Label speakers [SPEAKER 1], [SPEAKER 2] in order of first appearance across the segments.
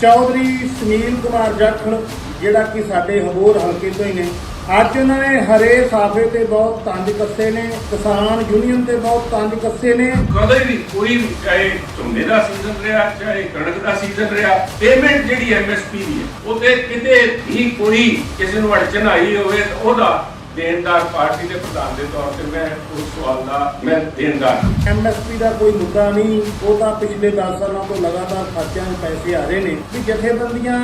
[SPEAKER 1] ਚੌਧਰੀ ਸੁਨੀਲ ਕੁਮਾਰ ਜਾਖੜ ਜਿਹੜਾ ਕਿ ਸਾਡੇ ਹਬੋਰ ਹਲਕੇ ਤੋਂ ਹੀ ਨੇ। ਅੱਜ ਉਹਨਾਂ ਨੇ ਹਰੇ ਸਾਫੇ ਤੇ ਬਹੁਤ ਤੰਜ ਕੱਸੇ ਨੇ, ਕਿਸਾਨ ਯੂਨੀਅਨ ਤੇ ਬਹੁਤ ਤੰਜ ਕੱਸੇ ਨੇ।
[SPEAKER 2] ਕਦੇ ਵੀ ਕੋਈ ਚਾਹੇ ਝੋਨੇ ਦਾ ਸੀਜ਼ਨ ਰਿਹਾ, ਚਾਹੇ ਕਣਕ ਦਾ ਸੀਜ਼ਨ ਰਿਹਾ ਪੇਮੈਂਟ ਜਿਹੜੀ ਐਮਐਸਪੀ ਦੀ ਹੈ ਉਹ ਕਿਤੇ ਵੀ ਕੋਈ ਕਿਸੇ ਨੂੰ ਅੜਚਨ ਆਈ ਹੋਵੇ ਉਹਦਾ ਦੇਣਦਾਰ ਪਾਰਟੀ ਦੇ ਪ੍ਰਧਾਨ ਦੇ ਤੌਰ ਤੇ ਮੈਂ ਉਸ ਸਵਾਲ ਦਾ ਮੈਂ ਦੇਣਦਾਰ।
[SPEAKER 1] ਐਮਐਸਪੀ ਦਾ ਕੋਈ ਮੁੱਦਾ ਨਹੀਂ ਉਹ ਤਾਂ ਪਿਛਲੇ 10 ਸਾਲਾਂ ਤੋਂ ਲਗਾਤਾਰ ਖਾਤਿਆਂ 'ਚ ਪੈਸੇ ਆ ਰਹੇ ਨੇ। ਵੀ ਜਥੇਬੰਦੀਆਂ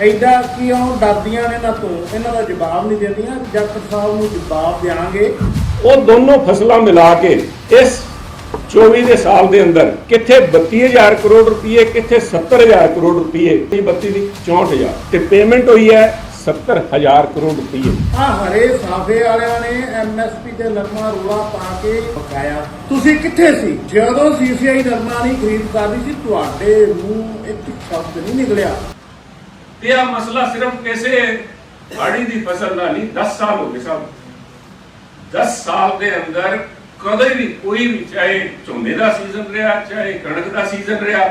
[SPEAKER 1] ਐਡਾ ਕਿਉਂ ਡਰਦੀਆਂ ਨੇ ਨਾ ਤੋਂ? ਇਹਨਾਂ ਦਾ ਜਵਾਬ ਨਹੀਂ ਦਿੰਦੀਆਂ ਜੱਟ ਸਾਹਿਬ ਨੂੰ ਜਵਾਬ ਦੇਾਂਗੇ
[SPEAKER 3] ਉਹ ਦੋਨੋਂ ਫਸਲਾਂ ਮਿਲਾ ਕੇ ਇਸ 24 ਦੇ ਸਾਲ ਦੇ ਅੰਦਰ ਕਿੱਥੇ 32000 ਕਰੋੜ ਰੁਪਏ ਕਿੱਥੇ 70000 ਕਰੋੜ ਰੁਪਏ ਇਹ 32 ਦੀ 64000 ਤੇ ਪੇਮੈਂਟ ਹੋਈ ਹੈ 70000 ਕਰੋੜ ਰੁਪਏ
[SPEAKER 1] ਆ ਹਰੇ ਸਾਫੇ ਵਾਲਿਆਂ ਨੇ ਐਮਐਸਪੀ ਤੇ ਨਰਮਾ ਰੋਲਾ ਪਾ ਕੇ ਪਕਾਇਆ। ਤੁਸੀਂ ਕਿੱਥੇ ਸੀ? ਜਦੋਂ ਸੀਸੀਆਈ ਨਰਮਾ ਨਹੀਂ ਖਰੀਦ ਕਰਦੀ ਸੀ ਤੁਹਾਡੇ ਮੂੰਹ ਇੱਕ ਸ਼ਬਦ ਨਹੀਂ ਨਿਕਲਿਆ।
[SPEAKER 2] ਤੇ ਇਹ ਮਸਲਾ ਸਿਰਫ ਕਿਸੇ ਆੜੀ ਦੀ ਫਸਲ ਦਾ ਨਹੀਂ 10 ਸਾਲ ਹੋ ਗਏ ਸਭ 10 ਸਾਲ ਦੇ ਅੰਦਰ ਕਦੇ ਵੀ ਕੋਈ ਵੀ ਚਾਹੇ ਝੋਨੇ ਦਾ ਸੀਜ਼ਨ ਰਿਹਾ ਚਾਹੇ ਕਣਕ ਦਾ ਸੀਜ਼ਨ ਰਿਹਾ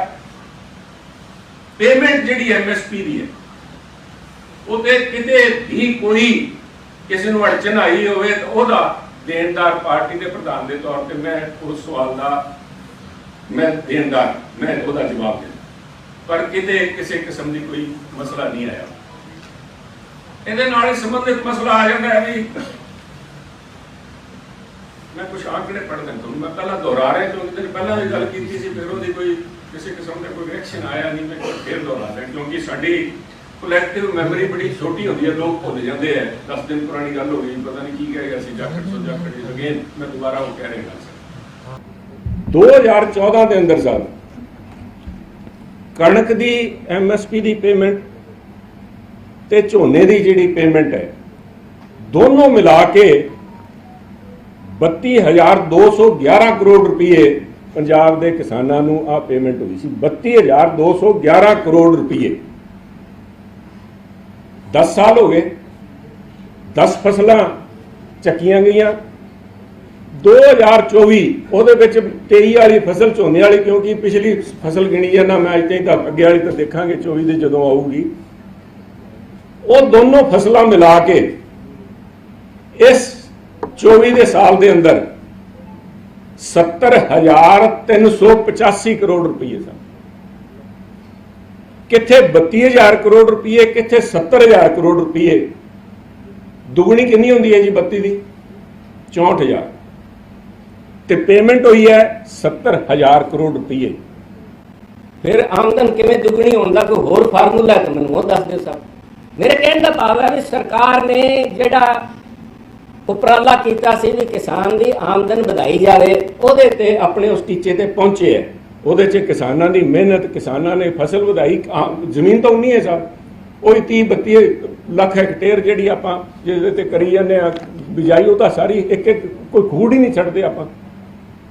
[SPEAKER 2] ਪੇਮੈਂਟ ਜਿਹੜੀ ਐਮਐਸਪੀ ਦੀ ਹੈ ਉਹ ਕਿਤੇ ਵੀ ਕੋਈ ਕਿਸੇ ਨੂੰ ਅੜਚਨ ਆਈ ਹੋਵੇ ਤਾਂ ਉਹਦਾ ਦੇਣਦਾਰ ਪਾਰਟੀ ਦੇ ਪ੍ਰਧਾਨ ਦੇ ਤੌਰ ਤੇ ਮੈਂ ਉਸ ਸਵਾਲ ਦਾ ਮੈਂ ਦੇਣਦਾਰ, ਮੈਂ ਉਹਦਾ ਜਵਾਬ ਦੇਣਾ। ਪਰ ਕਿਤੇ ਕਿਸੇ ਕਿਸਮ ਦੀ ਕੋਈ ਮਸਲਾ ਨਹੀਂ ਆਇਆ। ਇਹਦੇ ਨਾਲ ਹੀ ਸੰਬੰਧਿਤ ਮਸਲਾ ਆ ਜਾਂਦਾ ਹੈ ਵੀ ਮੈਂ ਕੁਝ ਆંકੜੇ ਪੜ੍ਹ ਦਿੰਦਾ ਤੁਹਾਨੂੰ ਮੈਂ ਪਹਿਲਾਂ ਦੁਹਰਾ ਰਿਹਾ ਕਿਉਂਕਿ ਦਿਨ ਪਹਿਲਾਂ ਵੀ ਗੱਲ ਕੀਤੀ ਸੀ, ਫਿਰ ਉਹਦੀ ਕੋਈ ਕਿਸੇ ਕਿਸਮ ਦਾ ਕੋਈ ਰਿਐਕਸ਼ਨ ਆਇਆ ਨਹੀਂ, ਮੈਂ ਫਿਰ ਦੁਹਰਾ ਰਿਹਾ ਕਿਉਂਕਿ ਸਾਡੀ ਕਲੈਕਟਿਵ ਮੈਮਰੀ ਬੜੀ ਛੋਟੀ ਹੁੰਦੀ ਹੈ, ਲੋਕ ਭੁੱਲ ਜਾਂਦੇ ਆ। 10 ਦਿਨ ਪੁਰਾਣੀ ਗੱਲ ਹੋ ਗਈ, ਪਤਾ ਨਹੀਂ ਕੀ ਕਹਿ ਗਿਆ ਸੀ jacket so jacket is again ਮੈਂ ਦੁਬਾਰਾ ਉਹ ਕਹਿ ਰਿਹਾ
[SPEAKER 3] 2014 ਦੇ ਅੰਦਰ ਸਰ ਕਣਕ ਦੀ ਐਮਐਸਪੀ ਦੀ ਪੇਮੈਂਟ ਤੇ ਝੋਨੇ ਦੀ ਜਿਹੜੀ ਪੇਮੈਂਟ ਹੈ, ਦੋਨੋਂ ਮਿਲਾ ਕੇ 32211 ਕਰੋੜ ਰੁਪਏ ਪੰਜਾਬ ਦੇ ਕਿਸਾਨਾਂ ਨੂੰ ਆ ਪੇਮੈਂਟ ਹੋਈ ਸੀ। 32211 ਕਰੋੜ ਰੁਪਏ 10 ਸਾਲ ਹੋ ਗਏ। 10 ਫਸਲਾਂ ਚੱਕੀਆਂ ਗਈਆਂ। 2024 ਉਹਦੇ ਵਿੱਚ 23 ਵਾਲੀ ਫਸਲ ਝੋਨੇ ਵਾਲੀ, ਕਿਉਂਕਿ ਪਿਛਲੀ ਫਸਲ ਗਿਣੀ ਜਾਂਦਾ ਮੈਂ ਅੱਜ ਤਾਈਂ ਅੱਗੇ ਵਾਲੀ ਤਾਂ ਦੇਖਾਂਗੇ 24 ਦੇ ਜਦੋਂ ਆਊਗੀ। ਉਹ ਦੋਨੋਂ ਫਸਲਾਂ ਮਿਲਾ ਕੇ ਇਸ 24 ਦੇ ਸਾਲ ਦੇ ਅੰਦਰ 70385 ਕਰੋੜ ਰੁਪਏ ਸਨ। ਕਿੱਥੇ 32000 ਕਰੋੜ ਰੁਪਏ ਕਿੱਥੇ 70000 ਕਰੋੜ ਰੁਪਏ ਦੁਗਣੀ ਕਿੰਨੀ ਹੁੰਦੀ ਹੈ ਜੀ 32 ਦੀ? 64000 ਤੇ ਪੇਮੈਂਟ ਹੋਈ ਹੈ 70000 ਕਰੋੜ ਰੁਪਏ
[SPEAKER 4] ਫਿਰ ਆਮਦਨ ਕਿਵੇਂ ਦੁੱਗਣੀ ਹੋਣ ਦਾ ਕੋਈ ਹੋਰ ਫਾਰਮੂਲਾ ਹੈ ਤਾਂ ਮੈਨੂੰ ਉਹ ਦੱਸ ਦਿਓ ਸਾਹਿਬ ਮੇਰੇ ਕਹਿਣ ਦਾ ਭਾਵ ਹੈ ਵੀ ਸਰਕਾਰ ਨੇ ਜਿਹੜਾ ਉਪਰਾਲਾ ਕੀਤਾ ਸੀ ਵੀ ਕਿਸਾਨ ਦੀ ਆਮਦਨ ਵਧਾਈ ਜਾਵੇ,
[SPEAKER 3] ਉਹਦੇ ਤੇ ਆਪਣੇ ਉਸ ਟੀਚੇ ਤੇ ਪਹੁੰਚੇ ਹੈ। ਉਹਦੇ 'ਚ ਕਿਸਾਨਾਂ ਦੀ ਮਿਹਨਤ, ਕਿਸਾਨਾਂ ਨੇ ਫਸਲ ਵਧਾਈ ਆ- ਜ਼ਮੀਨ ਤਾਂ ਉਨੀ ਹੈ ਸਾਹਿਬ ਉਹੀ 30 32 ਲੱਖ ਹੈਕਟੇਅਰ ਜਿਹੜੀ ਆਪਾਂ ਜਿਹਦੇ ਤੇ ਕਰੀ ਜਾਂਦੇ ਆ, ਬਿਜਾਈ, ਉਹ ਤਾਂ ਸਾਰੀ ਇੱਕ ਇੱਕ, ਕੋਈ ਖੂੜ ਹੀ ਨਹੀਂ ਛੱਡਦੇ ਆਪਾਂ।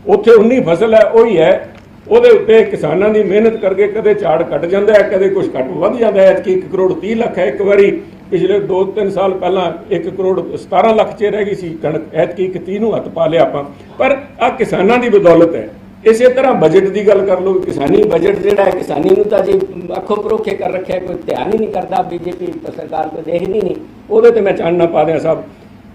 [SPEAKER 3] ਉੱਥੇ ਉਨੀ ਫਸਲ ਹੈ, ਉਹੀ ਹੈ। ਉਹਦੇ ਉੱਤੇ ਕਿਸਾਨਾਂ ਦੀ ਮਿਹਨਤ ਕਰਕੇ ਕਦੇ ਝਾੜ ਘਟ ਜਾਂਦਾ ਹੈ, ਕਦੇ ਕੁਝ ਘਟ ਵੱਧ ਜਾਂਦਾ ਹੈ। ਕਿ 1 ਕਰੋੜ 30 ਲੱਖ ਹੈ, ਇੱਕ ਵਾਰੀ ਪਿਛਲੇ 2-3 ਸਾਲ ਪਹਿਲਾਂ 1 ਕਰੋੜ 17 ਲੱਖ 'ਚ ਰਹਿ ਗਈ ਸੀ ਕਣਕ। ਐਤਕੀ ਇੱਕ 30 ਨੂੰ ਹੱਥ ਪਾ ਲਿਆ ਆਪਾਂ। ਪਰ ਆ ਕਿਸਾਨਾਂ ਦੀ ਬਦੌਲਤ ਹੈ। ਇਸੇ ਤਰ੍ਹਾਂ ਬਜਟ ਦੀ ਗੱਲ ਕਰ ਲਓ,
[SPEAKER 4] ਕਿਸਾਨੀ ਬਜਟ ਜਿਹੜਾ ਹੈ, ਕਿਸਾਨੀ ਨੂੰ ਤਾਂ ਜੀ ਅੱਖੋਂ ਪਰੋਖੇ ਕਰ ਰੱਖਿਆ, ਕੋਈ ਧਿਆਨ ਹੀ ਨਹੀਂ ਕਰਦਾ, ਬੀਜੇਪੀ ਸਰਕਾਰ ਕੋਈ ਦੇਖਦੀ ਨਹੀਂ।
[SPEAKER 3] ਉਹਦੇ ਤੇ ਮੈਂ ਚਾਨਣਾ ਪਾ ਰਿਹਾ ਸਾਹਿਬ।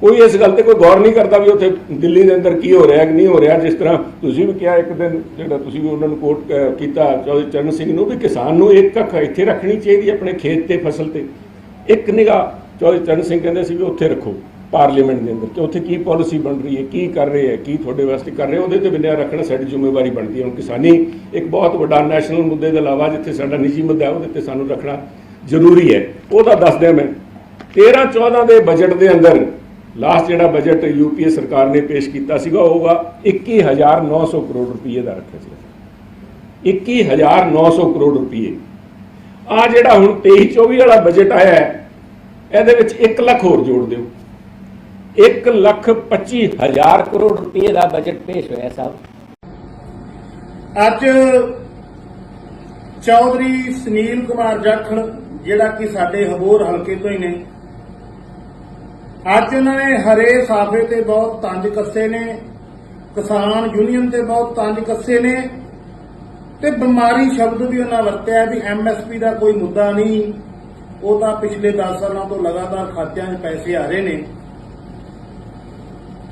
[SPEAKER 3] ਕੋਈ ਇਸ ਗੱਲ ਤੇ ਕੋਈ ਗੌਰ ਨਹੀਂ ਕਰਦਾ ਵੀ ਉੱਥੇ ਦਿੱਲੀ ਦੇ ਅੰਦਰ ਕੀ ਹੋ ਰਿਹਾ, ਕਿ ਨਹੀਂ ਹੋ ਰਿਹਾ। ਜਿਸ ਤਰ੍ਹਾਂ ਤੁਸੀਂ ਵੀ ਕਿਹਾ ਇੱਕ ਦਿਨ, ਜਿਹੜਾ ਤੁਸੀਂ ਵੀ ਉਹਨਾਂ ਨੂੰ ਕੋਟ ਕੀਤਾ ਚੌਧਰੀ ਚਰਨ ਸਿੰਘ ਨੂੰ ਵੀ ਕਿਸਾਨ ਨੂੰ ਇੱਕ ਅੱਖ ਇੱਥੇ ਰੱਖਣੀ ਚਾਹੀਦੀ ਹੈ, ਆਪਣੇ ਖੇਤ ਤੇ, ਫਸਲ ਤੇ। ਇੱਕ ਨਿਗਾਹ ਚੌਧਰੀ ਚਰਨ ਸਿੰਘ ਕਹਿੰਦੇ ਸੀ ਵੀ ਉੱਥੇ ਰੱਖੋ। ਪਾਰਲੀਮੈਂਟ ਦੇ ਅੰਦਰ ਕਿ ਉੱਥੇ ਕੀ ਪਾਲਿਸੀ ਬਣ ਰਹੀ ਹੈ, ਕੀ ਕਰ ਰਹੇ ਹੈ, ਕੀ ਤੁਹਾਡੇ ਵਾਸਤੇ ਕਰ ਰਹੇ ਉਹਦੇ ਤੇ ਬਿਨਿਆ ਰੱਖਣਾ ਸਾਡੀ ਜ਼ਿੰਮੇਵਾਰੀ ਬਣਦੀ ਹੈ। ਹੁਣ ਕਿਸਾਨੀ ਇੱਕ ਬਹੁਤ ਵੱਡਾ ਨੈਸ਼ਨਲ ਮੁੱਦੇ ਦੇ ਇਲਾਵਾ ਜਿੱਥੇ ਸਾਡਾ ਨਿੱਜੀ ਮੁੱਦਾ ਹੈ, ਉਹਦੇ ਤੇ ਸਾਨੂੰ ਰੱਖਣਾ ਜ਼ਰੂਰੀ ਹੈ। ਉਹਦਾ ਦੱਸਦਿਆਂ ਮੈਂ 13 14 ਦੇ ਬਜਟ ਦੇ ਅੰਦਰ ਲਾਸਟ ਜਿਹੜਾ ਬਜਟ ਯੂਪੀਏ ਸਰਕਾਰ ਨੇ ਪੇਸ਼ ਕੀਤਾ ਸੀਗਾ, ਉਹ ਹੋਗਾ 21900 ਕਰੋੜ ਰੁਪਏ ਦਾ ਰੱਖਿਆ ਸੀ 21900 ਕਰੋੜ ਰੁਪਏ। ਆ ਜਿਹੜਾ ਹੁਣ 23 24 ਵਾਲਾ ਬਜਟ ਆਇਆ ਹੈ, ਇਹਦੇ ਵਿੱਚ 1 ਲੱਖ ਹੋਰ ਜੋੜ ਦਿਓ। 1 ਲੱਖ 25
[SPEAKER 4] ਹਜ਼ਾਰ ਕਰੋੜ ਰੁਪਏ ਦਾ ਬਜਟ ਪੇਸ਼ ਹੋਇਆ ਸਾਹਿਬ।
[SPEAKER 1] ਅੱਜ ਚੌਧਰੀ ਸੁਨੀਲ ਕੁਮਾਰ ਜਾਖੜ, ਜਿਹੜਾ ਕਿ ਸਾਡੇ ਹਬੋਰ ਹਲਕੇ ਤੋਂ ਹੀ ਨੇ, ਅੱਜ ਉਹਨਾਂ ਨੇ ਹਰੇ ਸਾਫੇ ਤੇ ਬਹੁਤ ਤੰਜ ਕੱਸੇ ਨੇ, ਕਿਸਾਨ ਯੂਨੀਅਨ ਤੇ ਬਹੁਤ ਤੰਜ ਕੱਸੇ ਨੇ, ਤੇ ਬਿਮਾਰੀ ਸ਼ਬਦ ਵੀ ਉਹਨਾਂ ਵਰਤਿਆ ਵੀ ਐਮਐਸਪੀ ਦਾ ਕੋਈ ਮੁੱਦਾ ਨਹੀਂ। ਉਹ ਤਾਂ ਪਿਛਲੇ 10 ਸਾਲਾਂ ਤੋਂ ਲਗਾਤਾਰ ਖਾਤਿਆਂ 'ਚ ਪੈਸੇ ਆ ਰਹੇ ਨੇ।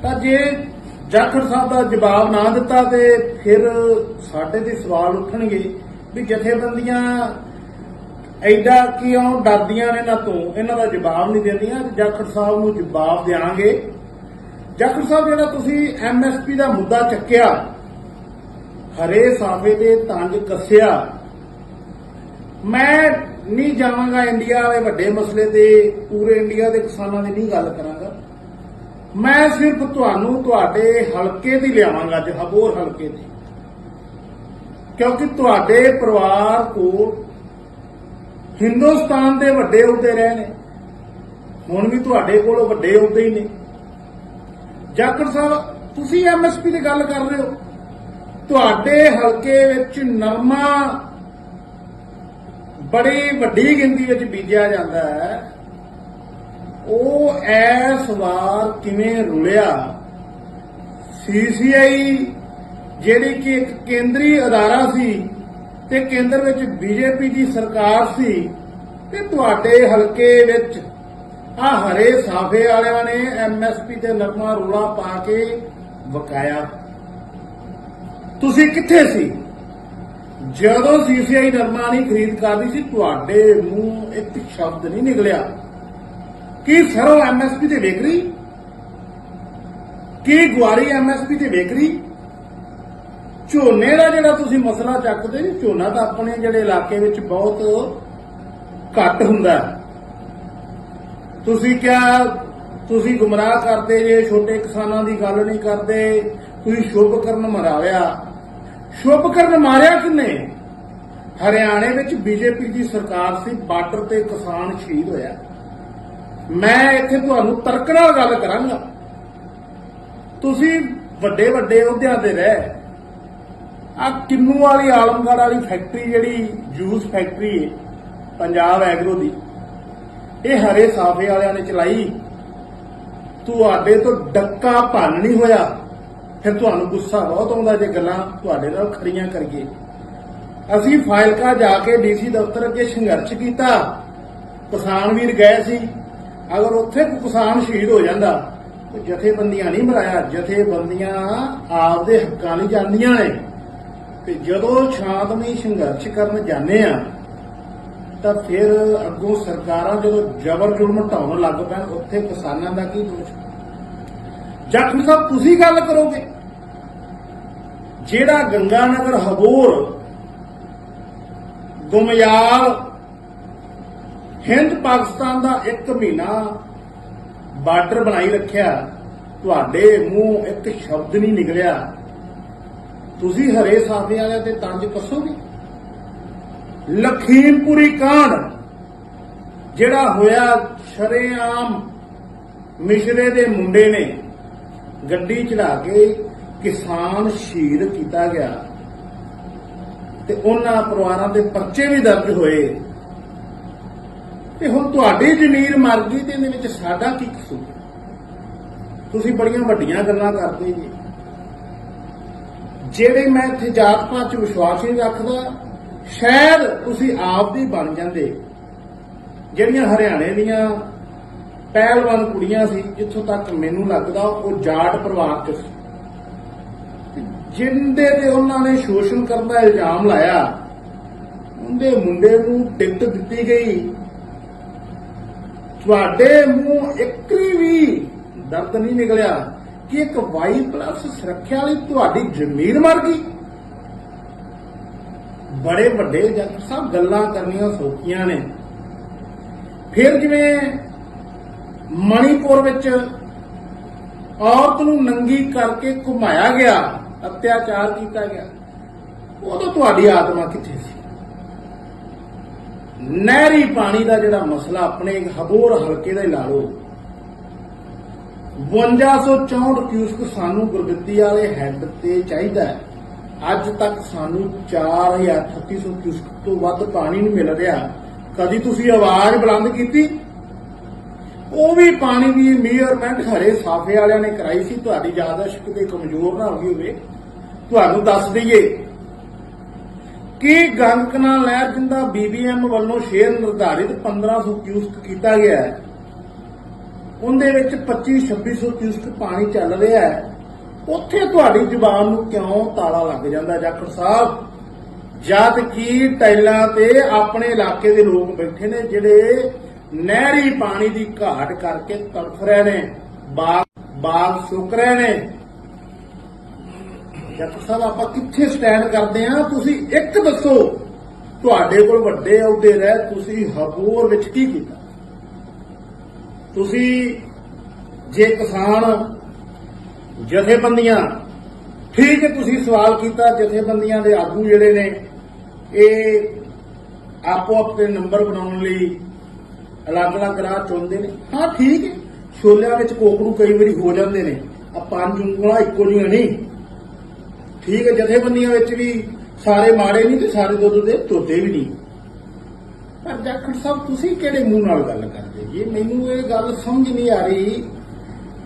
[SPEAKER 1] ਤਾਂ ਜੇ ਜਾਖੜ ਸਾਹਿਬ ਦਾ ਜਵਾਬ ਨਾ ਦਿੱਤਾ ਤੇ ਫਿਰ ਸਾਡੇ ਤੇ ਸਵਾਲ ਉੱਠਣਗੇ ਵੀ ਜਥੇਬੰਦੀਆਂ ਐਡਾ ਕਿਉਂ ਡਰਦੀਆਂ ਨੇ ਨਾ ਤੋਂ? ਇਹਨਾਂ ਦਾ ਜਵਾਬ ਨਹੀਂ ਦਿੰਦੀਆਂ। ਜਾਖੜ ਸਾਹਿਬ ਨੂੰ ਜਵਾਬ ਦੇਾਂਗੇ ਜਾਖੜ ਸਾਹਿਬ, ਜਿਹੜਾ ਤੁਸੀਂ ਐਮਐਸਪੀ ਦਾ ਮੁੱਦਾ ਚੱਕਿਆ, ਹਰੇ ਸਾਫੇ ਦੇ ਤੰਜ ਕੱਸਿਆ, ਮੈਂ ਨਹੀਂ ਜਾਵਾਂਗਾ ਇੰਡੀਆ ਦੇ ਵੱਡੇ ਮਸਲੇ ਤੇ, ਪੂਰੇ ਇੰਡੀਆ ਦੇ ਕਿਸਾਨਾਂ ਦੀ ਨਹੀਂ ਗੱਲ ਕਰਾਂਗਾ। ਮੈਂ ਸਿਰਫ ਤੁਹਾਨੂੰ ਤੁਹਾਡੇ ਹਲਕੇ ਦੀ ਲਿਆਵਾਂਗਾ ਅੱਜ ਹਬੋਰ ਹਲਕੇ ਦੀ। ਕਿਉਂਕਿ ਤੁਹਾਡੇ ਪਰਿਵਾਰ ਕੋਲ ਹਿੰਦੁਸਤਾਨ ਦੇ ਵੱਡੇ ਅਹੁਦੇ ਰਹੇ ਨੇ ਹੁਣ ਵੀ ਤੁਹਾਡੇ ਕੋਲ ਵੱਡੇ ਅਹੁਦੇ ਹੀ ਨੇ। ਜਾਖੜ ਸਾਹਿਬ, ਤੁਸੀਂ ਐਮਐਸਪੀ ਦੀ ਗੱਲ ਕਰ ਰਹੇ ਹੋ। ਤੁਹਾਡੇ ਹਲਕੇ ਵਿੱਚ ਨਰਮਾ ਬੜੀ ਵੱਡੀ ਗਿਣਤੀ ਵਿੱਚ ਬੀਜਿਆ ਜਾਂਦਾ ਹੈ। ਉਹ ਐਸ ਵਾਰ ਕਿਵੇਂ ਰੁਲਿਆ? ਸੀਸੀਆਈ ਜਿਹੜੀ ਕਿ ਇੱਕ ਕੇਂਦਰੀ ਅਦਾਰਾ ਸੀ ਤੇ ਕੇਂਦਰ ਵਿੱਚ ਬੀਜੇਪੀ ਦੀ ਸਰਕਾਰ ਸੀ ਤੇ ਤੁਹਾਡੇ ਹਲਕੇ ਵਿੱਚ ਆ ਹਰੇ ਸਾਫੇ ਵਾਲਿਆਂ ਨੇ ਐਮਐਸਪੀ ਤੇ ਨਰਮਾ ਰੂਲਾ ਪਾ ਕੇ ਵਕਾਇਆ। ਤੁਸੀਂ ਕਿੱਥੇ ਸੀ? ਜਦੋਂ ਸੀਸੀਆਈ ਨਰਮਾ ਨਹੀਂ ਖਰੀਦ ਕਰਦੀ ਸੀ, ਤੁਹਾਡੇ ਮੂੰਹ ਇੱਕ ਸ਼ਬਦ ਨਹੀਂ ਨਿਕਲਿਆ। ਕੀ ਸਰੋਂ ਐਮਐਸਪੀ ਤੇ ਵਿਕ ਰਹੀ? ਕੀ ਗੁਆਰੀ ਐਮਐਸਪੀ ਤੇ ਵਿਕ ਰਹੀ? ਝੋਨੇ ਦਾ ਜਿਹੜਾ ਤੁਸੀਂ ਮਸਲਾ ਚੱਕਦੇ ਜੀ, ਝੋਨਾ ਤਾਂ ਆਪਣੇ ਜਿਹੜੇ ਇਲਾਕੇ ਵਿੱਚ ਬਹੁਤ ਘੱਟ ਹੁੰਦਾ ਤੁਸੀਂ ਕਿਹਾ ਤੁਸੀਂ ਗੁੰਮਰਾਹ ਕਰਦੇ ਜੇ, ਛੋਟੇ ਕਿਸਾਨਾਂ ਦੀ ਗੱਲ ਨਹੀਂ ਕਰਦੇ, ਤੁਸੀਂ ਸ਼ੁਭਕਰਨ ਮਰਾਇਆ। ਸ਼ੁਭ ਮਾਰਿਆ ਕਿੰਨੇ? ਹਰਿਆਣੇ ਵਿੱਚ ਬੀਜੇਪੀ ਦੀ ਸਰਕਾਰ ਸੀ, ਬਾਰਡਰ ਤੇ ਕਿਸਾਨ ਸ਼ਹੀਦ ਹੋਇਆ। ਮੈਂ ਇੱਥੇ ਤੁਹਾਨੂੰ ਤਰਕ ਨਾਲ ਗੱਲ ਕਰਾਂਗਾ। ਤੁਸੀਂ ਵੱਡੇ ਵੱਡੇ ਅਹੁਦਿਆਂ ਤੇ ਰਹਿ। ਆ ਕਿੰਨੂ ਵਾਲੀ ਆਲਮਗੜ੍ਹ ਵਾਲੀ ਫੈਕਟਰੀ ਜਿਹੜੀ ਜੂਸ ਫੈਕਟਰੀ ਹੈ ਪੰਜਾਬ ਐਗਰੋ ਦੀ, ਇਹ ਹਰੇ ਸਾਫੇ ਵਾਲਿਆਂ ਨੇ ਚਲਾਈ। ਤੁਹਾਡੇ ਤੋਂ ਡੱਕਾ ਭੰਨ ਨਹੀਂ ਹੋਇਆ। ਫਿਰ ਤੁਹਾਨੂੰ ਗੁੱਸਾ ਬਹੁਤ ਆਉਂਦਾ ਜੇ ਗੱਲਾਂ ਤੁਹਾਡੇ ਨਾਲ ਖੜੀਆਂ ਕਰੀਏ। ਅਸੀਂ ਫਾਇਲਕਾ ਜਾ ਕੇ ਡੀਸੀ ਦਫ਼ਤਰ ਅੱਗੇ ਸੰਘਰਸ਼ ਕੀਤਾ। ਕਿਸਾਨ ਵੀਰ ਗਏ ਸੀ। ਅਗਰ ਉੱਥੇ ਕਿਸਾਨ ਸ਼ਹੀਦ ਹੋ ਜਾਂਦਾ, ਤੇ ਜਥੇਬੰਦੀਆਂ ਨਹੀਂ ਮਰਾਇਆ। ਜਥੇਬੰਦੀਆਂ ਆਪਦੇ ਹੱਕਾਂ ਲਈ ਜਾਂਦੀਆਂ ਨੇ। ਤੇ ਜਦੋਂ ਸ਼ਾਂਤਮਈ ਸੰਘਰਸ਼ ਕਰਨ ਜਾਂਦੇ ਆ, ਤਾਂ ਫਿਰ ਅੱਗੋਂ ਸਰਕਾਰਾਂ ਜਦੋਂ ਜ਼ਬਰ ਜ਼ੁਲਮ ਢਾਉਣ ਲੱਗ ਪੈਣ, ਉੱਥੇ ਕਿਸਾਨਾਂ ਦਾ ਕੀ ਦੋਸ਼? ਜੱਟ ਸਾਹਿਬ ਤੁਸੀਂ ਗੱਲ ਕਰੋਗੇ। ਜਿਹੜਾ ਗੰਗਾਨਗਰ ਹਬੋਰ ਗੁਮਯਾਲ ਹਿੰਦ ਪਾਕਿਸਤਾਨ ਦਾ ਇੱਕ ਮਹੀਨਾ ਬਾਰਡਰ ਬਣਾਈ ਰੱਖਿਆ। ਤੁਹਾਡੇ ਮੂੰਹ ਇੱਕ ਸ਼ਬਦ ਨਹੀਂ ਨਿਕਲਿਆ। ਤੁਸੀਂ ਹਰੇ ਸਾਫੇ ਵਾਲਿਆਂ ਤੇ ਤੰਜ ਕੱਸੋਗੇ? ਲਖੀਮਪੁਰੀ ਕਾਂਡ, ਜਿਹੜਾ ਹੋਇਆ ਸ਼ਰੇਆਮ ਮਿਸ਼ਰੇ ਦੇ ਮੁੰਡੇ ਨੇ, ਗੱਡੀ ਚੜਾ ਕੇ ਕਿਸਾਨ ਸ਼ਹੀਦ ਕੀਤਾ ਗਿਆ। ਤੇ ਉਹਨਾਂ ਪਰਿਵਾਰਾਂ ਦੇ ਪਰਚੇ ਵੀ ਦਰਜ ਹੋਏ। ਤੇ ਹੁਣ ਤੁਹਾਡੀ ਜ਼ਮੀਰ ਮਰ ਗਈ ਤੇ ਇਹਦੇ ਵਿੱਚ ਸਾਡਾ ਕੀ ਕਸੂਰ? ਤੁਸੀਂ ਬੜੀਆਂ ਵੱਡੀਆਂ ਗੱਲਾਂ ਕਰਦੇ ਜੀ। ਜਿਹੜੇ ਮੈਂ ਇੱਥੇ ਜਾਤ ਪਾਤ ਚ ਵਿਸ਼ਵਾਸ ਨਹੀਂ ਰੱਖਦਾ, ਸ਼ਾਇਦ ਤੁਸੀਂ ਆਪ ਦੀ ਬਣ ਜਾਂਦੇ। ਜਿਹੜੀਆਂ ਹਰਿਆਣੇ ਦੀਆਂ ਪਹਿਲਵਾਨ ਕੁੜੀਆਂ ਸੀ, ਜਿੱਥੋਂ ਤੱਕ ਮੈਨੂੰ ਲੱਗਦਾ ਉਹ ਜਾਟ ਪਰਿਵਾਰ ਚ ਸੀ। ਤੇ ਜਿੰਦੇ ਤੇ ਉਹਨਾਂ ਨੇ ਸ਼ੋਸ਼ਣ ਕਰਨ ਦਾ ਇਲਜ਼ਾਮ ਲਾਇਆ, ਉਹਦੇ ਮੁੰਡੇ ਨੂੰ ਟਿਕਟ ਦਿੱਤੀ ਗਈ। ਤੁਹਾਡੇ ਮੂੰਹ ਇੱਕਰੀ ਵੀ ਦਰਦ ਨਹੀਂ ਨਿਕਲਿਆ ਕਿ ਇੱਕ ਵਾਈ ਪਲੱਸ ਸੁਰੱਖਿਆ ਲਈ ਤੁਹਾਡੀ ਜ਼ਮੀਰ ਮਰ ਗਈ? ਬੜੇ ਵੱਡੇ ਜੱਟ ਸਾਹਿਬ ਗੱਲਾਂ ਕਰਨੀਆਂ ਸੌਖੀਆਂ ਨੇ। ਫਿਰ ਜਿਵੇਂ ਮਣੀਪੁਰ ਵਿੱਚ ਔਰਤ ਨੂੰ ਨੰਗੀ ਕਰਕੇ ਘੁਮਾਇਆ ਗਿਆ, ਅਤਿਆਚਾਰ ਕੀਤਾ ਗਿਆ ਉਦੋਂ ਤੁਹਾਡੀ ਆਤਮਾ ਕਿੱਥੇ ਸੀ? ਨਹਿਰੀ ਪਾਣੀ ਦਾ ਜਿਹੜਾ ਮਸਲਾ ਆਪਣੇ ਹਬੋਰ ਹਲਕੇ ਦਾ ਲਾ ਲਓ 5264 ਕਿਊਸਕ ਸਾਨੂੰ ਗੁਰਗੱਦੀ ਵਾਲੇ ਹੈੱਡ ਤੇ ਚਾਹੀਦਾ ਹੈ। ਅੱਜ ਤੱਕ ਸਾਨੂੰ 4300 ਕਿਊਸਕ ਤੋਂ ਵੱਧ ਪਾਣੀ ਨਹੀਂ ਮਿਲ ਰਿਹਾ। ਕਦੀ ਤੁਸੀਂ ਆਵਾਜ਼ ਬੁਲੰਦ ਕੀਤੀ? ਉਹ ਵੀ ਪਾਣੀ ਦੀ ਮੇਅਰਮੈਂਟ ਹਰੇ ਸਾਫੇ ਵਾਲਿਆਂ ਨੇ ਕਰਾਈ ਸੀ। ਤੁਹਾਡੀ ਯਾਦਾਸ਼ਤ ਕਿਤੇ ਕਮਜ਼ੋਰ ਨਾ ਹੋ ਗਈ ਹੋਵੇ। ਤੁਹਾਨੂੰ ਦੱਸ ਦਈਏ ਕਿ ਗੰਗ ਕਨਾਲ ਨਹਿਰ ਜਿੰਦਾ ਬੀਬੀਐਮ ਵੱਲੋਂ ਸ਼ੇਅਰ ਨਿਰਧਾਰਿਤ 1500 ਕਿਊਸਕ ਕੀਤਾ ਗਿਆ ਹੈ? ਉਹਦੇ ਵਿੱਚ 25 2600 ਕਿਊਸਕ ਪਾਣੀ ਚੱਲ ਰਿਹਾ ਹੈ। ਉੱਥੇ ਤੁਹਾਡੀ ਜ਼ੁਬਾਨ ਨੂੰ ਕਿਉਂ ਤਾਲਾ ਲੱਗ ਜਾਂਦਾ ਜਾਖੜ ਸਾਹਿਬ? ਜਦ ਕਿ ਟੈਲਾਂ ਤੇ ਆਪਣੇ ਇਲਾਕੇ ਦੇ ਲੋਕ ਬੈਠੇ ਨੇ ਜਿਹੜੇ ਨਹਿਰੀ ਪਾਣੀ ਦੀ ਘਾਟ ਕਰਕੇ ਤੜਫ ਰਹੇ ਨੇ, ਬਾਗ ਬਾਗ ਸੁੱਕ ਰਹੇ ਨੇ। ਡਾਕਟਰ ਸਾਹਿਬ, ਆਪਾਂ ਕਿੱਥੇ ਸਟੈਂਡ ਕਰਦੇ ਆ ਤੁਸੀਂ ਇੱਕ ਦੱਸੋ, ਤੁਹਾਡੇ ਕੋਲ ਵੱਡੇ ਅਹੁਦੇ ਰਹਿ, ਤੁਸੀਂ ਹਬੂਰ ਵਿੱਚ ਕੀ ਕੀਤਾ? ਤੁਸੀਂ ਜੇ ਕਿਸਾਨ ਜਥੇਬੰਦੀਆਂ, ਠੀਕ ਹੈ, ਤੁਸੀਂ ਸਵਾਲ ਕੀਤਾ, ਜਥੇਬੰਦੀਆਂ ਦੇ ਆਗੂ ਜਿਹੜੇ ਨੇ, ਇਹ ਆਪੋ ਆਪਣੇ ਨੰਬਰ ਬਣਾਉਣ ਲਈ ਅਲੱਗ-ਅਲੱਗ ਰਾਹ ਚੁਣਦੇ ਨੇ। ਹਾਂ, ਠੀਕ ਹੈ, ਛੋਲਿਆਂ ਵਿੱਚ ਕੋਕਰੂ ਕਈ ਵਾਰੀ ਹੋ ਜਾਂਦੇ ਨੇ। ਆ ਪੰਜ ਉਂਗਲਾਂ ਇੱਕੋ ਜਿਹੀਆਂ ਨਹੀਂ। ਠੀਕ ਹੈ, ਜਥੇਬੰਦੀਆਂ ਵਿੱਚ ਵੀ ਸਾਰੇ ਮਾੜੇ ਨਹੀਂ ਤੇ ਸਾਰੇ ਦੁੱਧ ਦੇ ਧੋਤੇ ਵੀ ਨਹੀਂ। ਪਰ ਜਾਖੜ ਸਾਹਿਬ, ਤੁਸੀਂ ਕਿਹੜੇ ਮੂੰਹ ਨਾਲ ਗੱਲ ਕਰਦੇ? ਜੀ ਮੈਨੂੰ ਇਹ ਗੱਲ ਸਮਝ ਨਹੀਂ ਆ ਰਹੀ,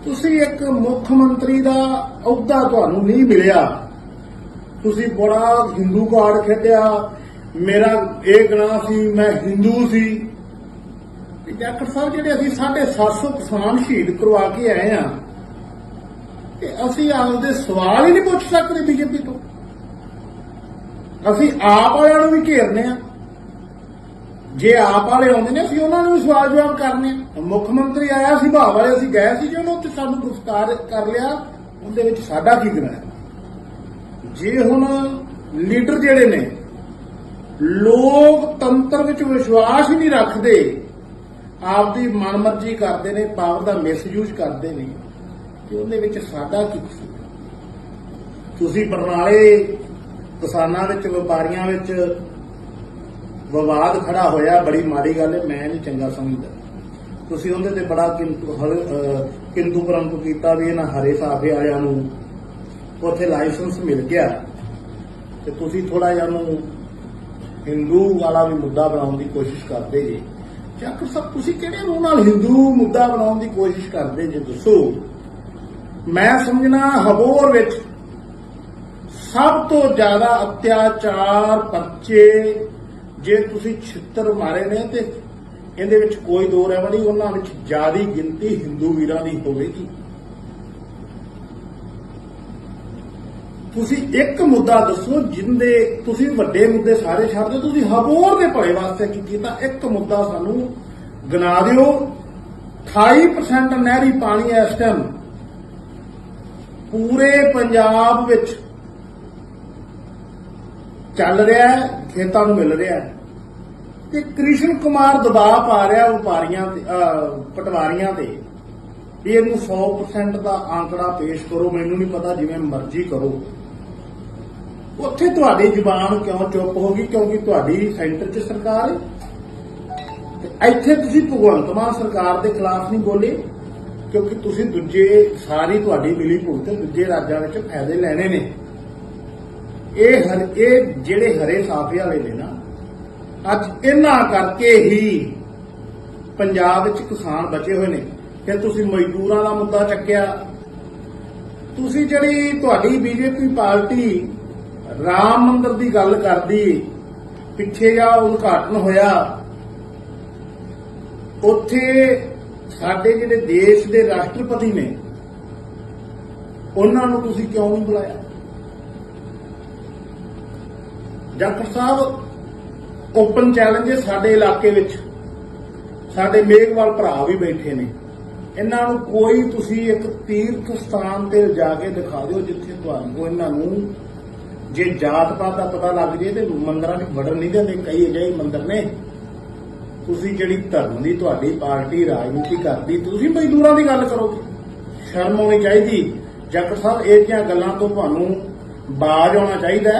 [SPEAKER 1] ਤੁਸੀਂ ਇੱਕ ਮੁੱਖ ਮੰਤਰੀ ਦਾ ਅਹੁਦਾ ਤੁਹਾਨੂੰ ਨਹੀਂ ਮਿਲਿਆ। ਤੁਸੀਂ ਬੜਾ ਹਿੰਦੂ ਕਾਰਡ ਖੇਡਿਆ। ਮੇਰਾ ਇਹ ਗਣਾ ਸੀ, ਮੈਂ ਹਿੰਦੂ ਸੀ। ਜਾਖੜ ਸਾਹਿਬ, ਜਿਹੜੇ ਅਸੀਂ 750 ਕਿਸਾਨ ਸ਼ਹੀਦ ਕਰਵਾ ਕੇ ਆਏ ਆ ਤੇ ਅਸੀਂ ਆਪਦੇ ਸਵਾਲ ਹੀ ਨਹੀਂ ਪੁੱਛ ਸਕਦੇ ਬੀਜੇਪੀ ਤੋਂ। ਅਸੀਂ ਆਪ ਵਾਲਿਆਂ ਨੂੰ ਵੀ ਘੇਰਨੇ ਆ। ਜੇ ਆਪ ਵਾਲੇ ਆਉਂਦੇ ਨੇ, ਅਸੀਂ ਉਹਨਾਂ ਨੂੰ ਵੀ ਸਵਾਲ ਜਵਾਬ ਕਰਨੇ ਆ। ਮੁੱਖ ਮੰਤਰੀ ਆਇਆ ਸੀ, ਭਾਵ ਵਾਲੇ ਅਸੀਂ ਗਏ ਸੀ, ਜੇ ਉਹਨੂੰ ਉੱਥੇ ਸਾਨੂੰ ਗ੍ਰਿਫਤਾਰ ਕਰ ਲਿਆ, ਉਹਦੇ ਵਿੱਚ ਸਾਡਾ ਕੀ ਗੁਨਾਹ ਹੈ? ਜੇ ਹੁਣ ਲੀਡਰ ਜਿਹੜੇ ਨੇ, ਲੋਕਤੰਤਰ ਵਿੱਚ ਵਿਸ਼ਵਾਸ ਹੀ ਨਹੀਂ ਰੱਖਦੇ, ਆਪਦੀ ਮਨਮਰਜ਼ੀ ਕਰਦੇ ਨੇ ਪਾਵਰ ਦਾ ਮਿਸਯੂਜ਼ ਕਰਦੇ ਨੇ ਤੇ ਉਹਦੇ ਵਿੱਚ ਸਾਡਾ ਕੀ ਕਸੂਰ ਤੁਸੀਂ ਬਰਨਾਲੇ ਕਿਸਾਨਾਂ ਵਿੱਚ, ਵਪਾਰੀਆਂ ਵਿੱਚ ਵਿਵਾਦ ਖੜਾ ਹੋਇਆ, ਬੜੀ ਮਾੜੀ ਗੱਲ ਹੈ, ਮੈਂ ਨਹੀਂ ਚੰਗਾ ਸਮਝਦਾ। ਤੁਸੀਂ ਉਹਦੇ ਤੇ ਬੜਾ ਕਿੰਤੂ ਹਰ- ਕਿੰਤੂ ਪਰੰਤੂ ਕੀਤਾ ਵੀ ਇਹਨਾਂ ਹਰੇ ਸਾਫੇ ਵਾਲਿਆਂ ਨੂੰ। ਉੱਥੇ ਲਾਇਸੈਂਸ ਮਿਲ ਗਿਆ। ਤੇ ਤੁਸੀਂ ਥੋੜਾ ਜਿਹਾ ਉਹਨੂੰ ਹਿੰਦੂ ਵਾਲਾ ਵੀ ਮੁੱਦਾ ਬਣਾਉਣ ਦੀ ਕੋਸ਼ਿਸ਼ ਕਰਦੇ ਜੇ। ਚੱਕਰ ਸਭ, ਤੁਸੀਂ ਕਿਹੜੇ ਮੂੰਹ ਨਾਲ ਹਿੰਦੂ ਮੁੱਦਾ ਬਣਾਉਣ ਦੀ ਕੋਸ਼ਿਸ਼ ਕਰਦੇ ਜੇ, ਦੱਸੋ। ਮੈਂ ਸਮਝਣਾ ਹਬੋਰ ਵਿੱਚ ਸਭ ਤੋਂ ਜ਼ਿਆਦਾ ਅਤਿਆਚਾਰ ਪਰਚੇ ਜੇ ਤੁਸੀਂ ਛਿੱਤਰ ਮਾਰੇ ਨੇ ਤੇ ਇਹਦੇ ਵਿੱਚ ਕੋਈ ਦੋ ਰਹਿਵਾ ਨਹੀਂ ਉਹਨਾਂ ਵਿੱਚ ਜ਼ਿਆਦੀ ਗਿਣਤੀ ਹਿੰਦੂ ਵੀਰਾਂ ਦੀ ਹੋਵੇਗੀ। ਤੁਸੀਂ ਇੱਕ ਮੁੱਦਾ ਦੱਸੋ, ਜਿੰਦੇ ਤੁਸੀਂ ਵੱਡੇ ਮੁੱਦੇ ਸਾਰੇ ਛੱਡ ਦਿਓ ਤੁਸੀਂ ਹਬੋਰ ਦੇ ਭਲੇ ਵਾਸਤੇ ਕੀ ਕੀਤਾ ਇੱਕ ਮੁੱਦਾ ਸਾਨੂੰ ਗਿਣਾ ਦਿਓ। 28% ਨਹਿਰੀ ਪਾਣੀ ਇਸ ਟਾਈਮ ਪੂਰੇ ਪੰਜਾਬ ਵਿੱਚ ਚੱਲ ਰਿਹਾ ਹੈ, ਖੇਤਾਂ ਨੂੰ ਮਿਲ ਰਿਹਾ ਹੈ। ਤੇ ਕ੍ਰਿਸ਼ਨ ਕੁਮਾਰ ਦਬਾਅ ਪਾ ਰਿਹਾ ਵਪਾਰੀਆਂ ਤੇ ਪਟਵਾਰੀਆਂ ਤੇ। ਵੀ ਇਹਨੂੰ 100% ਦਾ ਆંકੜਾ ਪੇਸ਼ ਕਰੋ, ਮੈਨੂੰ ਨਹੀਂ ਪਤਾ, ਜਿਵੇਂ ਮਰਜ਼ੀ ਕਰੋ। ਉੱਥੇ ਤੁਹਾਡੀ ਜ਼ੁਬਾਨ ਕਿਉਂ ਚੁੱਪ ਹੋ ਗਈ? ਕਿਉਂਕਿ ਤੁਹਾਡੀ ਸੈਂਟਰ 'ਚ ਸਰਕਾਰ ਹੈ। ਤੇ ਇੱਥੇ ਤੁਸੀਂ ਭਗਵੰਤ ਮਾਨ ਸਰਕਾਰ ਦੇ ਖਿਲਾਫ ਨਹੀਂ ਬੋਲੇ। ਕਿਉਂਕਿ ਤੁਸੀਂ ਦੂਜੇ ਸਾਰੀ ਤੁਹਾਡੀ ਮਿਲੀ ਭੁਗਤ ਦੂਜੇ ਰਾਜਾਂ ਵਿੱਚ ਫਾਇਦੇ ਲੈਣੇ ਨੇ। ਇਹ ਹਰ ਇਹ ਜਿਹੜੇ ਹਰੇ ਸਾਫੇ ਵਾਲੇ ਨੇ ਨਾ, ਅੱਜ ਇਹਨਾਂ ਕਰਕੇ ਹੀ ਪੰਜਾਬ ਵਿੱਚ ਕਿਸਾਨ ਬਚੇ ਹੋਏ ਨੇ। ਫਿਰ ਤੁਸੀਂ ਮਜ਼ਦੂਰਾਂ ਦਾ ਮੁੱਦਾ ਚੱਕਿਆ। ਤੁਸੀਂ ਜਿਹੜੀ ਤੁਹਾਡੀ ਬੀਜੇਪੀ ਪਾਰਟੀ ਰਾਮ ਮੰਦਰ ਦੀ ਗੱਲ ਕਰਦੀ, ਪਿੱਛੇ ਜਾ ਉਦਘਾਟਨ ਹੋਇਆ। ਉੱਥੇ ਸਾਡੇ ਜਿਹੜੇ ਦੇਸ਼ ਦੇ ਰਾਸ਼ਟਰਪਤੀ ਨੇ, ਉਹਨਾਂ ਨੂੰ ਤੁਸੀਂ ਕਿਉਂ ਨਹੀਂ ਬੁਲਾਇਆ? ਡਾਕਟਰ ਸਾਹਿਬ ਓਪਨ ਚੈਲੰਜ ਹੈ ਸਾਡੇ ਇਲਾਕੇ ਵਿੱਚ, ਸਾਡੇ ਮੇਘਵਾਲ ਭਰਾ ਵੀ ਬੈਠੇ ਨੇ। ਇਹਨਾਂ ਨੂੰ ਕੋਈ ਤੁਸੀਂ ਇੱਕ ਤੀਰਥ ਸਥਾਨ ਤੇ ਜਾ ਕੇ ਦਿਖਾ ਦਿਓ ਜਿੱਥੇ ਤੁਹਾਨੂੰ ਇਹਨਾਂ ਨੂੰ ਜੇ ਜਾਤ ਪਾਤ ਦਾ ਪਤਾ ਲੱਗ ਜੇ ਤੇ ਮੰਦਰਾਂ 'ਚ ਵੜਨ ਨਹੀਂ ਦਿੰਦੇ, ਕਈ ਅਜਿਹੇ ਮੰਦਰ ਨੇ। ਤੁਸੀਂ ਜਿਹੜੀ ਧਰਮ ਦੀ ਤੁਹਾਡੀ ਪਾਰਟੀ ਰਾਜਨੀਤੀ ਕਰਦੀ, ਤੁਸੀਂ ਮਜ਼ਦੂਰਾਂ ਦੀ ਗੱਲ ਕਰੋਗੇ ਸ਼ਰਮ ਆਉਣੀ ਚਾਹੀਦੀ। ਜੱਟ ਸਾਹਿਬ, ਇਹ ਜਿਹੀਆਂ ਗੱਲਾਂ ਤੋਂ ਤੁਹਾਨੂੰ ਬਾਜ ਆਉਣਾ ਚਾਹੀਦਾ